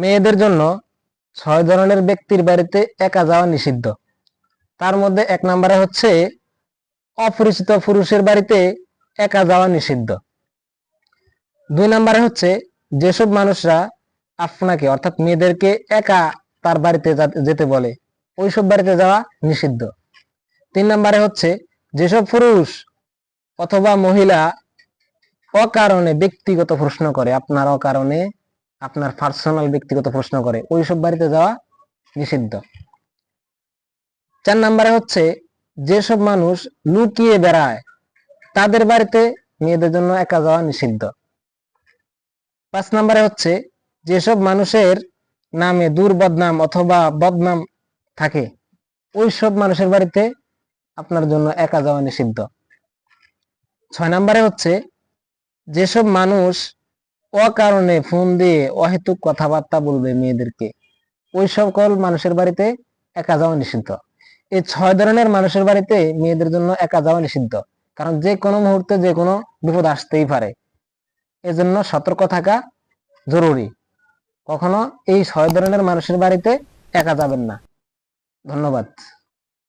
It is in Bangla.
মেয়েদের জন্য ছয় ধরনের ব্যক্তির বাড়িতে একা যাওয়া নিষিদ্ধ। তার মধ্যে এক নম্বরে হচ্ছে অপরিচিত পুরুষের বাড়িতে একা যাওয়া নিষিদ্ধ। দুই নম্বরে হচ্ছে যেসব মানুষরা আপনাকে অর্থাৎ মেয়েদেরকে একা তার বাড়িতে যেতে বলে, ওইসব বাড়িতে যাওয়া নিষিদ্ধ। তিন নম্বরে হচ্ছে যেসব পুরুষ অথবা মহিলা অকারণে ব্যক্তিগত প্রশ্ন করে, আপনার অকারণে আপনার পার্সোনাল ব্যক্তিগত প্রশ্ন করে। ওইসব বাড়িতে যাওয়া নিষিদ্ধ। চার নম্বরে হচ্ছে, যেসব মানুষ লুকিয়ে বেড়ায়, তাদের বাড়িতে মেয়েদের জন্য একা যাওয়া নিষিদ্ধ। পাঁচ নাম্বারে হচ্ছে, যেসব মানুষের নামে দুর্বদনাম অথবা বদনাম থাকে, ওইসব মানুষের বাড়িতে আপনার জন্য একা যাওয়া নিষিদ্ধ। ছয় নম্বরে হচ্ছে, যেসব মানুষ অকারণে ফোন দিয়ে অহেতুক কথাবার্তা বলবে মেয়েদেরকে। ওই সকল মানুষের বাড়িতে একা যাওয়া নিষিদ্ধ। এই ছয় ধরনের মানুষের বাড়িতে মেয়েদের জন্য একা যাওয়া নিষিদ্ধ। কারণ যে কোনো মুহূর্তে যে কোনো বিপদ আসতেই পারে। এজন্য সতর্ক থাকা জরুরি। কখনো এই ছয় ধরনের মানুষের বাড়িতে একা যাবেন না। ধন্যবাদ।